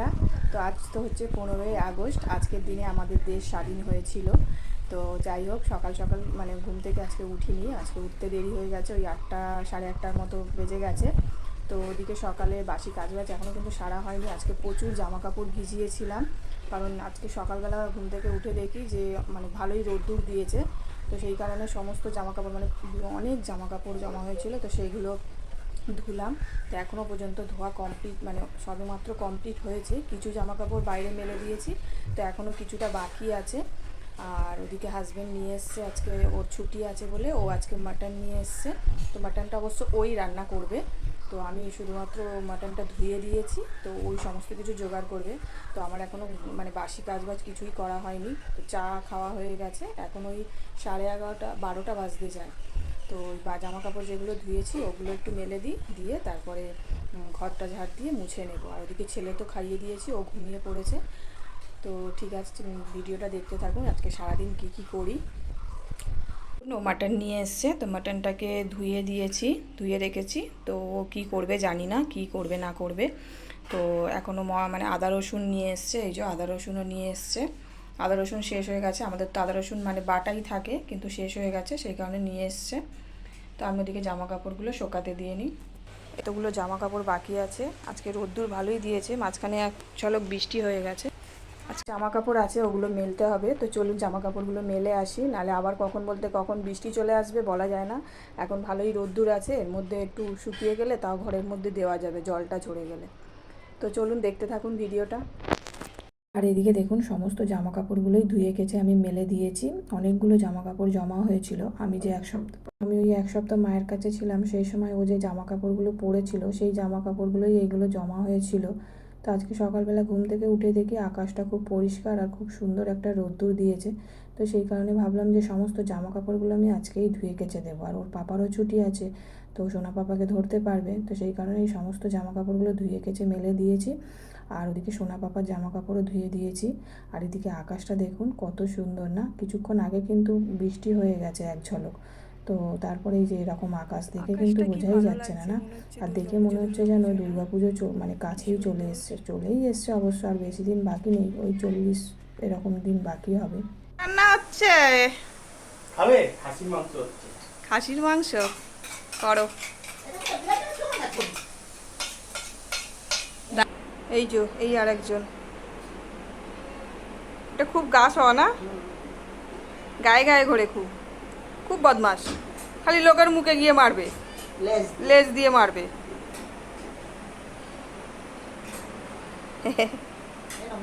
বন্ধুরা, তো আজ তো হচ্ছে পনেরোই আগস্ট, আজকের দিনে আমাদের দেশ স্বাধীন হয়েছিল। তো যাই হোক, সকাল সকাল মানে ঘুম থেকে আজকে উঠিনি, আজকে উঠতে দেরি হয়ে গেছে, ওই আটটা, সাড়ে আটটার মতো বেজে গেছে। তো ওদিকে সকালে বাসি কাজ বাজ এখনও কিন্তু সারা হয়নি, আজকে প্রচুর জামা কাপড় ভিজিয়েছিলাম। কারণ আজকে সকালবেলা ঘুম থেকে উঠে দেখি যে মানে ভালোই রোদ্দুর দিয়েছে। তো সেই কারণে সমস্ত জামা কাপড় মানে অনেক জামা কাপড় জমা হয়েছিল, তো সেইগুলো ধুলাম। তো এখনও পর্যন্ত ধোয়া কমপ্লিট মানে সবেমাত্র কমপ্লিট হয়েছে। কিছু জামা কাপড় বাইরে মেলে দিয়েছি। তো এখনও কিছুটা বাকি আছে। আর ওদিকে হাজব্যান্ড নিয়ে এসছে আজকে, ওর ছুটি আছে বলে ও আজকে মাটন নিয়ে এসছে। তো মাটনটা অবশ্য ওই রান্না করবে। তো আমি শুধুমাত্র মাটনটা ধুয়ে দিয়েছি। তো ওই সমস্ত কিছু জোগাড় করবে। তো আমার এখনও মানে বাসি কাজবাজ কিছুই করা হয়নি। তো চা খাওয়া হয়ে গেছে। এখন ওই সাড়ে এগারোটা, বারোটা বাজতে যায়। তো বা জামা কাপড় যেগুলো ধুয়েছি, ওগুলো একটু মেলে দিই, দিয়ে তারপরে ঘরটা ঝাড় দিয়ে মুছে নেব। আর ওদিকে ছেলে তো খাইয়ে দিয়েছি, ও ঘুমিয়ে পড়েছে। তো ঠিক আছে ভিডিওটা দেখতে থাকুন আজকে সারাদিন কী কী করি। ও মাটন নিয়ে এসছে, তো মাটনটাকে ধুয়ে দিয়েছি, ধুয়ে রেখেছি। তো ও কী করবে জানি না, কী করবে না করবে। তো এখনও মানে আদা রসুন নিয়ে এসছে, এই যে আদা রসুনও নিয়ে এসছে। আদা রসুন শেষ হয়ে গেছে। আমাদের তো আদা রসুন মানে বাটাই থাকে, কিন্তু শেষ হয়ে গেছে, সেই কারণে নিয়ে এসছে। তো আমি ওদিকে জামা কাপড়গুলো শোকাতে দিয়ে নিই। এতগুলো জামা কাপড় বাকি আছে। আজকে রোদ্দুর ভালোই দিয়েছে, মাঝখানে এক ঝলক বৃষ্টি হয়ে গেছে। আচ্ছা জামা কাপড় আছে, ওগুলো মেলতে হবে। তো চলুন জামা কাপড়গুলো মেলে আসি, নালে আবার কখন বলতে কখন বৃষ্টি চলে আসবে বলা যায় না। এখন ভালোই রোদ্দুর আছে, এর মধ্যে একটু শুকিয়ে গেলে তাও ঘরের মধ্যে দেওয়া যাবে, জলটা ঝরে গেলে। তো চলুন দেখতে থাকুন ভিডিওটা। আর এদিকে দেখুন, সমস্ত জামা কাপড়গুলোই ধুয়ে কেচে আমি মেলে দিয়েছি। অনেকগুলো জামা কাপড় জমা হয়েছিল। আমি যে এক সপ্তাহ, আমি ওই এক সপ্তাহ মায়ের কাছে ছিলাম, সেই সময় ও যে জামা কাপড়গুলো পরেছিল সেই জামা কাপড়গুলোই এইগুলো জমা হয়েছিল। তো আজকে সকালবেলা ঘুম থেকে উঠে দেখি আকাশটা খুব পরিষ্কার আর খুব সুন্দর একটা রোদ্দুর দিয়েছে। তো সেই কারণে ভাবলাম যে সমস্ত জামা কাপড়গুলো আমি আজকেই ধুয়ে কেচে দেবো। আর ওর পাপারও ছুটি আছে, তো সোনা পাপাকে ধরতে পারবে। তো সেই কারণে এই সমস্ত জামা কাপড়গুলো ধুয়ে কেচে মেলে দিয়েছি। আর ওদিকে সোনা পাপার জামা কাপড়ও ধুয়ে দিয়েছি। আর এদিকে আকাশটা দেখুন কত সুন্দর না? কিছুক্ষণ আগে কিন্তু বৃষ্টি হয়ে গেছে এক ঝলক। তো তারপরে এই যে এরকম আকাশ দেখে কিন্তু বোঝাই যাচ্ছে না না? আর দেখে মনে হচ্ছে যেন দুর্গাপুজো চ- মানে কাছেই চলে এসছে চলেই এসছে অবশ্য আর বেশি দিন বাকি নেই ওই চল্লিশ এরকম দিন বাকি হবে। রান্না হচ্ছে? খাবে? খাসির মাংস হচ্ছে। খাসির মাংস? করো। এই যে এই আর একজন এটা খুব গাছ হওয়া না? গায়ে গায়ে ঘোরে খুব। খুব বদমাস খালি লোকের মুখে গিয়ে মারবে। লেজ দিয়ে। মারবে।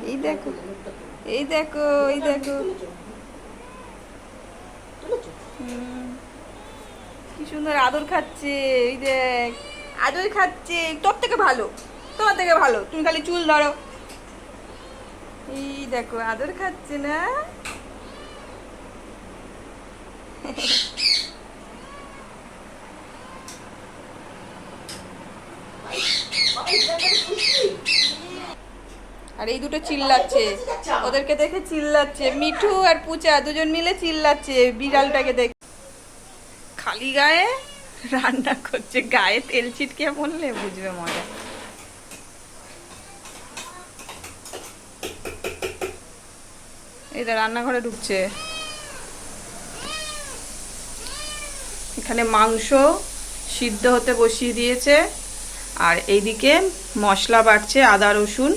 এই দেখো এই দেখো এই দেখো। কি সুন্দর আদর খাচ্ছে এই দেখ। আদর খাচ্ছে তোর থেকে ভালো। তোমার থেকে ভালো। তুমি খালি চুল ধরো। এই দেখো, আদর খাচ্ছে না? আর এই দুটো চিল্লাচ্ছে। ওদেরকে দেখে চিল্লাচ্ছে। মিঠু আর পুচা দুজন মিলে চিল্লাচ্ছে বিড়ালটাকে দেখে। খালি গায়ে? রান্না করছে। গায়ে তেল ছিটকে বললে বুঝবে মজা। এটা রান্নাঘরে ঢুকছে। এখানে মাংস সিদ্ধ হতে বসিয়ে দিয়েছে। আর এইদিকে মশলা বাড়ছে আদা রসুন।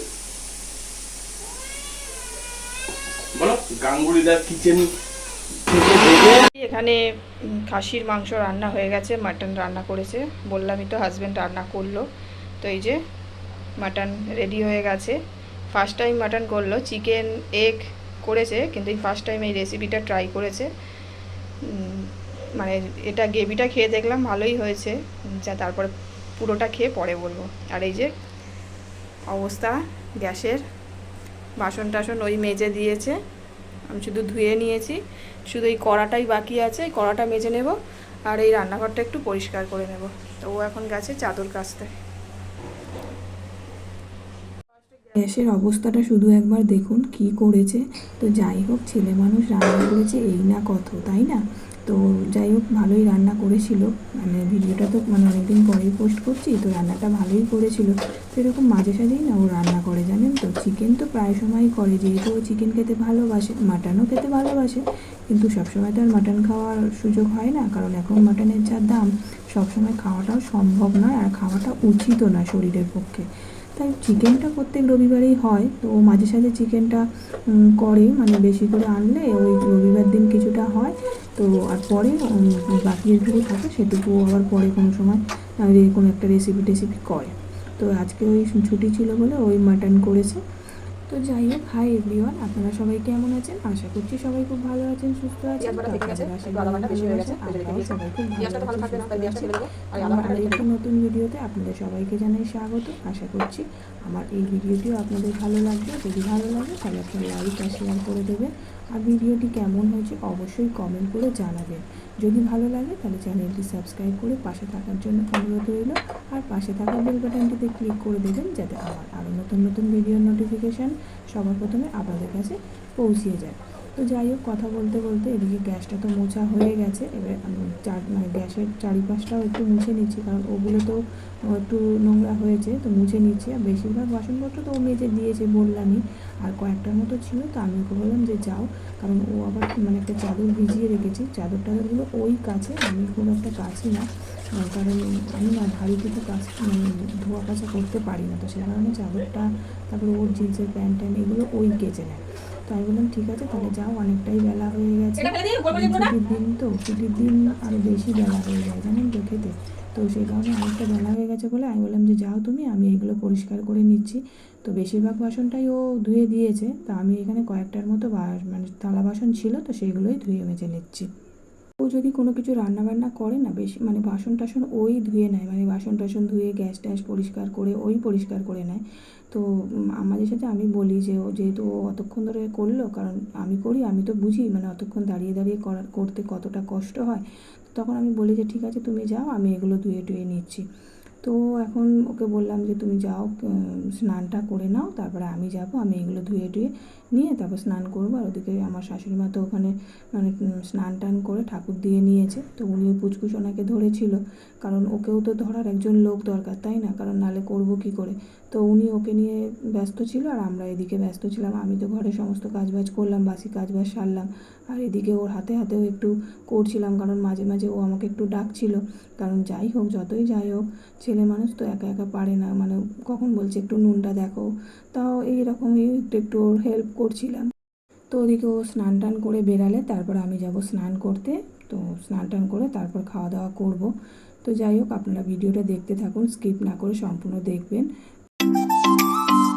এখানে খাসির মাংস রান্না হয়ে গেছে মাটন রান্না করেছে। বললামই তো হাজব্যান্ড রান্না করল। তো এই যে মাটন রেডি হয়ে গেছে। ফার্স্ট টাইম মাটন করল চিকেন এগ করেছে, কিন্তু এই ফার্স্ট টাইম এই রেসিপিটা ট্রাই করেছে। মানে এটা গ্রেভিটা খেয়ে দেখলাম, ভালোই হয়েছে। যা তারপরে পুরোটা খেয়ে পরে বলব। আর এই যে অবস্থা, গ্যাসের বাসন টাসন ওই মেজে দিয়েছে। আমি শুধু ধুয়ে নিয়েছি। শুধু এই কড়াটাই বাকি আছে, এই কড়াটা মেজে নেব। আর এই রান্নাঘরটা একটু পরিষ্কার করে নেব। তো ও এখন গেছে চাদর কাচতে। গ্যাসের অবস্থাটা শুধু একবার দেখুন কি করেছে। তো যাই হোক, ছেলে মানুষ রান্না করেছে, এই না কত, তাই না? তো যাই হোক, ভালোই রান্না করেছিল। মানে ভিডিওটা তো মানে অনেকদিন পরেই পোস্ট করছি, তো রান্নাটা ভালোই করেছিল। তো এরকম মাঝে সাঝেই না ও রান্না করে, জানেন তো? চিকেন তো প্রায় সময়ই করে, যেহেতু ও চিকেন খেতে ভালোবাসে মাটনও খেতে ভালোবাসে। কিন্তু সবসময় তো আর মাটন খাওয়ার সুযোগ হয় না, কারণ এখন মাটনের যা দাম, সবসময় খাওয়াটাও সম্ভব নয়, আর খাওয়াটা উচিতও না শরীরের পক্ষে। তাই চিকেনটা প্রত্যেক রবিবারেই হয়, তো মাঝে সাঝে চিকেনটা করে মানে বেশি করে আনলে ওই রবিবার দিন কিছুটা হয়, তো আর পরে বাকি যেটুকু থাকে সেটুকু আবার পরে কোনো সময় কোনো একটা রেসিপি টেসিপি করে। তো আজকে ওই ছুটি ছিল বলে ওই মাটন করেছে তো যাই হোক হাই এভরিওয়ান আপনারা সবাই কেমন আছেন? আশা করছি সবাই খুব ভালো আছেন সুস্থ আছেন। একটু আমার রেখে আরেকটি নতুন ভিডিওতে আপনাদের সবাইকে জানাই স্বাগত। আশা করছি আমার এই ভিডিওটিও আপনাদের ভালো লাগবে। যদি ভালো লাগে তাহলে একটা লাইক আর শেয়ার করে দেবেন। আর ভিডিওটি কেমন হয়েছে অবশ্যই কমেন্ট করে জানাবেন। যদি ভালো লাগে, তাহলে চ্যানেলটি সাবস্ক্রাইব করে পাশে থাকার জন্য অনুরোধ রইল। আর পাশে থাকা বেল বাটনটিতে ক্লিক করে দেবেন যাতে আমার আরও নতুন নতুন ভিডিওর নোটিফিকেশান সবার প্রথমে আপনাদের কাছে পৌঁছিয়ে যায়। তো যাই হোক, কথা বলতে বলতে এদিকে গ্যাসটা তো মোছা হয়ে গেছে। এবার চার মানে গ্যাসের চারিপাশটাও একটু মুছে নিচ্ছি, কারণ ওগুলো তো একটু নোংরা হয়েছে, তো মুছে নিচ্ছি। আর বেশিরভাগ বাসনপত্র তো ও মেজে দিয়েছে বললামই, আর কয়েকটার মতো ছিল, তো আমি ওকে বললাম যে যাও, কারণ ও আবার মানে একটা চাদর ভিজিয়ে রেখেছি। চাদর টাদরগুলো ওই কাছে, আমি খুব একটা কাছি না কারণ আমি না ভারী কিছু কাজ মানে ধোয়া কাচা করতে পারি না, তো সেই কারণে চাদরটা, তারপরে ওর জিন্সের প্যান্ট ট্যান্ট এগুলো ওই কেচে নেয়। তো আমি বললাম ঠিক আছে তাহলে যাও অনেকটাই বেলা হয়ে গেছে? ছুটির দিন তো ছুটির দিন আরও বেশি বেলা হয়ে যায় জানেন তো খেতে। তো সেই কারণে অনেকটা বেলা হয়ে গেছে বলে আমি বললাম যে যাও তুমি আমি এগুলো পরিষ্কার করে নিচ্ছি। তো বেশিরভাগ বাসনটাই ও ধুয়ে দিয়েছে তা আমি এখানে কয়েকটার মতো মানে থালা বাসন ছিল তো সেইগুলোই ধুয়ে মেজে নিচ্ছি। ও যদি কোনো কিছু রান্নাবান্না করে না, বেশি মানে বাসন টাসন ওই ধুয়ে নেয় মানে বাসন টাসন ধুয়ে গ্যাস ট্যাস পরিষ্কার করে ওই পরিষ্কার করে নেয়। তো আমাদের সাথে আমি বলি যে ও যেহেতু ও অতক্ষণ ধরে করল, কারণ আমি করি, আমি তো বুঝি মানে অতক্ষণ দাঁড়িয়ে দাঁড়িয়ে করার করতে কতটা কষ্ট হয় তখন আমি বলি যে ঠিক আছে, তুমি যাও, আমি এগুলো ধুয়ে টুয়ে নিচ্ছি। তো এখন ওকে বললাম যে, তুমি যাও স্নানটা করে নাও, তারপরে আমি যাব, আমি এগুলো ধুয়ে টুয়ে নিয়ে তারপর স্নান করব। আর ওদিকে আমার শাশুড়ি মা তো ওখানে মানে স্নান টান করে ঠাকুর দিয়ে নিয়েছে। তো উনি পুচকুস ওনাকে ধরেছিল। কারণ ওকেও তো ধরার একজন লোক দরকার, তাই না? কারণ নালে করব কী করে? তো উনি ওকে নিয়ে ব্যস্ত ছিল আর আমরা এদিকে ব্যস্ত ছিলাম। আমি তো ঘরে সমস্ত কাজবাজ করলাম, বাসি কাজবাজ সারলাম আর এদিকে ওর হাতে হাতেও একটু করছিলাম কারণ মাঝে মাঝে ও আমাকে একটু ডাকছিল। কারণ যাই হোক, যতই যাই হোক, ছেলে মানুষ তো একা একা পারে না। মানে কখন বলছে একটু নুনটা দেখো। তাও এইরকমই একটু একটু ওর হেল্প করছিলাম। তো ওদিকে ও স্নান টান করে বেরালে, তারপর আমি যাব স্নান করতে। তো স্নান টান করে তারপর খাওয়া দাওয়া করব। তো যাই হোক, আপনারা ভিডিওটা দেখতে থাকুন, স্কিপ না করে সম্পূর্ণ দেখবেন। Música